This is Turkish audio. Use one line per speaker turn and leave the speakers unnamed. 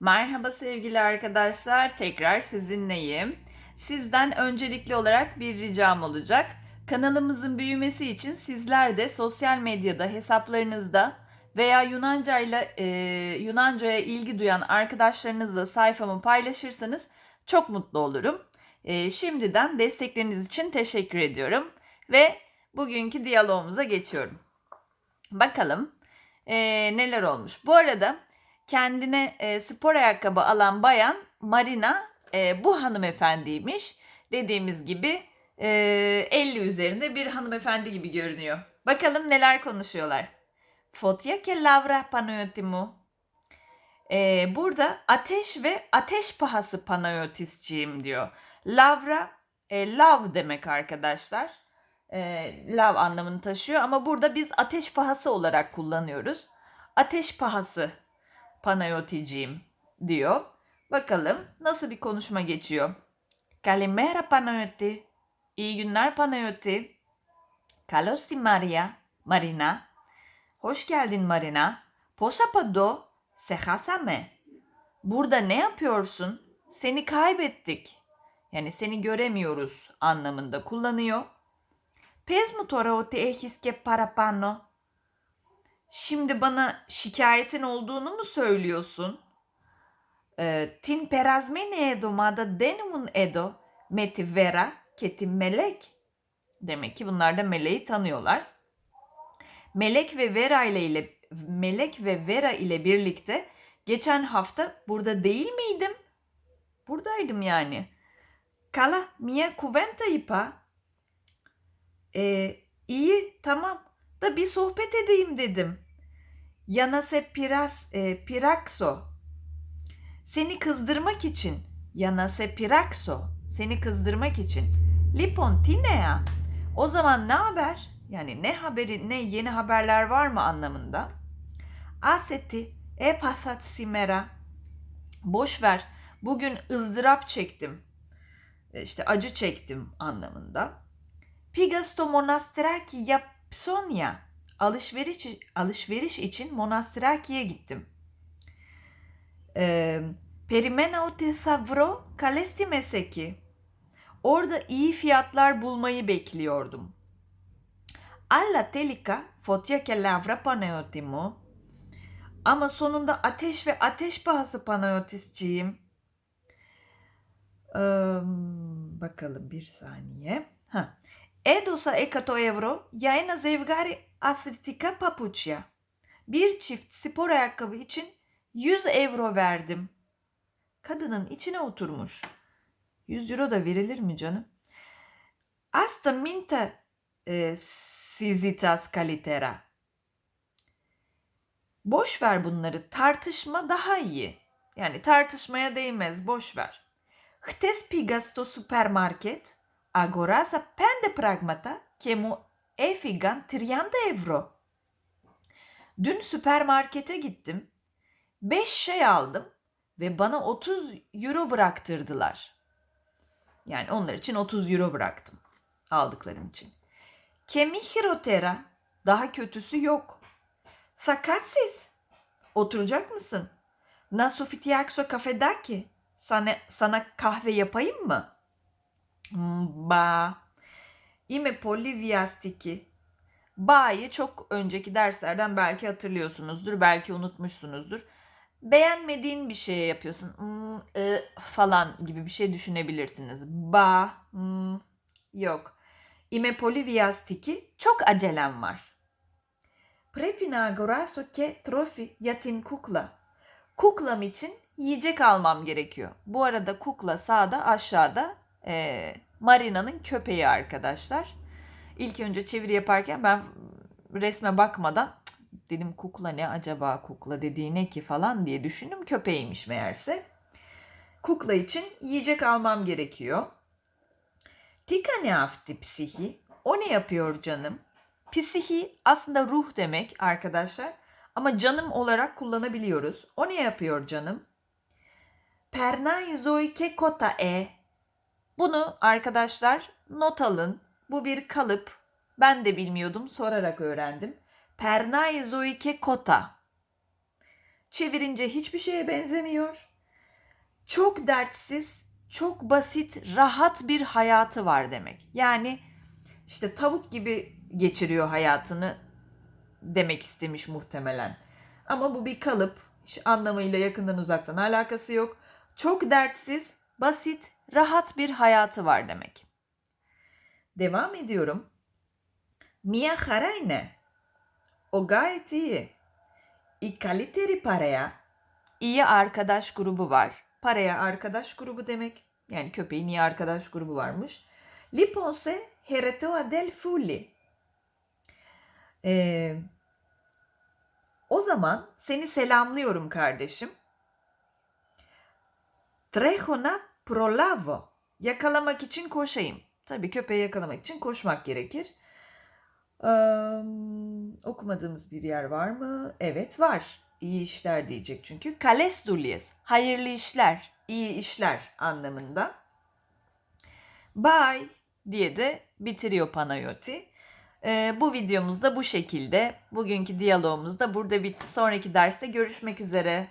Merhaba sevgili arkadaşlar, tekrar sizinleyim. Sizden öncelikli olarak bir ricam olacak. Kanalımızın büyümesi için sizler de sosyal medyada hesaplarınızda veya Yunanca ile e, Yunanca'ya ilgi duyan arkadaşlarınızla sayfamı paylaşırsanız çok mutlu olurum. E, şimdiden destekleriniz için teşekkür ediyorum ve bugünkü diyalogumuza geçiyorum. Bakalım e, neler olmuş. Bu arada kendine e, spor ayakkabı alan bayan Marina e, bu hanımefendiymiş. Dediğimiz gibi e, 50 üzerinde bir hanımefendi gibi görünüyor. Bakalım neler konuşuyorlar. Fotya ke lavra panayotimu. E, burada ateş ve ateş pahası panayotisçiyim diyor. Lavra, e, lav demek arkadaşlar. E, lav anlamını taşıyor ama burada biz ateş pahası olarak kullanıyoruz. Ateş pahası Panayoticiyim diyor. Bakalım nasıl bir konuşma geçiyor. Kalimera Panayoti. İyi günler Panayoti. Kalosti Maria. Marina. Hoş geldin Marina. Posapado. Sehasame. Burada ne yapıyorsun? Seni kaybettik. Yani seni göremiyoruz anlamında kullanıyor. Pes mu tora o te ehiske parapano. Şimdi bana şikayetin olduğunu mu söylüyorsun? Ee, Tin perazmene edo mada denumun edo meti vera keti melek. Demek ki bunlar da meleği tanıyorlar. Melek ve Vera ile, ile Melek ve Vera ile birlikte geçen hafta burada değil miydim? Buradaydım yani. Kala mia kuventa ipa. Ee, iyi tamam da bir sohbet edeyim dedim. Yanase piras, e, pirakso. Seni kızdırmak için. Yanase pirakso. Seni kızdırmak için. Lipontinea. O zaman ne haber? Yani ne haberi, ne yeni haberler var mı anlamında. Aseti, e simera. Boş ver. Bugün ızdırap çektim. E, İşte acı çektim anlamında. Pigasto monasteraki yapsonia alışveriş alışveriş için Monastiraki'ye gittim. Ee, Perimena tesavro kalesti meseki. Orada iyi fiyatlar bulmayı bekliyordum. Alla telika fotya ke lavra panayotimu. Ama sonunda ateş ve ateş pahası panayotisçiyim. Ee, bakalım bir saniye. Ha Έδωσα 100 euro για ένα ζευγάρι αθλητικά papuçya. Bir çift spor ayakkabı için 100 euro verdim. Kadının içine oturmuş. 100 euro da verilir mi canım? Asta minta e, sizitas kalitera. Boş ver bunları. Tartışma daha iyi. Yani tartışmaya değmez. Boş ver. Χτες πήγα στο σούπερ μάρκετ Αγοράσα πέντε πράγματα και μου έφυγαν 30 euro. Dün süpermarkete gittim. 5 şey aldım ve bana 30 euro bıraktırdılar. Yani onlar için 30 euro bıraktım aldıklarım için. Kemihirotera daha kötüsü yok. Sakatsiz. Oturacak mısın? Nasufitiakso kafedaki. Sana, sana kahve yapayım mı? Ba. Ime poliviastiki. Ba'yı çok önceki derslerden belki hatırlıyorsunuzdur, belki unutmuşsunuzdur. Beğenmediğin bir şeye yapıyorsun. Hmm, ı, falan gibi bir şey düşünebilirsiniz. Ba. hmm, yok. Ime poliviastiki. Çok acelem var. Prepina agoraso ke trofi yatin kukla. Kuklam için yiyecek almam gerekiyor. Bu arada kukla sağda aşağıda e, Marina'nın köpeği arkadaşlar. İlk önce çeviri yaparken ben resme bakmadan dedim kukla ne acaba kukla dediği ne ki falan diye düşündüm. Köpeğiymiş meğerse. Kukla için yiyecek almam gerekiyor. Tika ne hafti psihi? O ne yapıyor canım? Psihi aslında ruh demek arkadaşlar. Ama canım olarak kullanabiliyoruz. O ne yapıyor canım? Pernai zoike kota e. Bunu arkadaşlar not alın. Bu bir kalıp. Ben de bilmiyordum sorarak öğrendim. Pernai zoike kota. Çevirince hiçbir şeye benzemiyor. Çok dertsiz, çok basit, rahat bir hayatı var demek. Yani işte tavuk gibi geçiriyor hayatını demek istemiş muhtemelen. Ama bu bir kalıp. Hiç anlamıyla yakından uzaktan alakası yok. Çok dertsiz, basit, rahat bir hayatı var demek. Devam ediyorum. Mia harayne. O gayet iyi. I kaliteri paraya. İyi arkadaş grubu var. Paraya arkadaş grubu demek. Yani köpeğin iyi arkadaş grubu varmış. Liponse heretoa del fulli. Ee, o zaman seni selamlıyorum kardeşim. Trejona prolavo. Yakalamak için koşayım. Tabii köpeği yakalamak için koşmak gerekir. Ee, okumadığımız bir yer var mı? Evet var. İyi işler diyecek çünkü. Kales dulies. Hayırlı işler, iyi işler anlamında. Bye diye de bitiriyor Panayoti. Ee, bu videomuz da bu şekilde. Bugünkü diyalogumuz da burada bitti. Sonraki derste görüşmek üzere.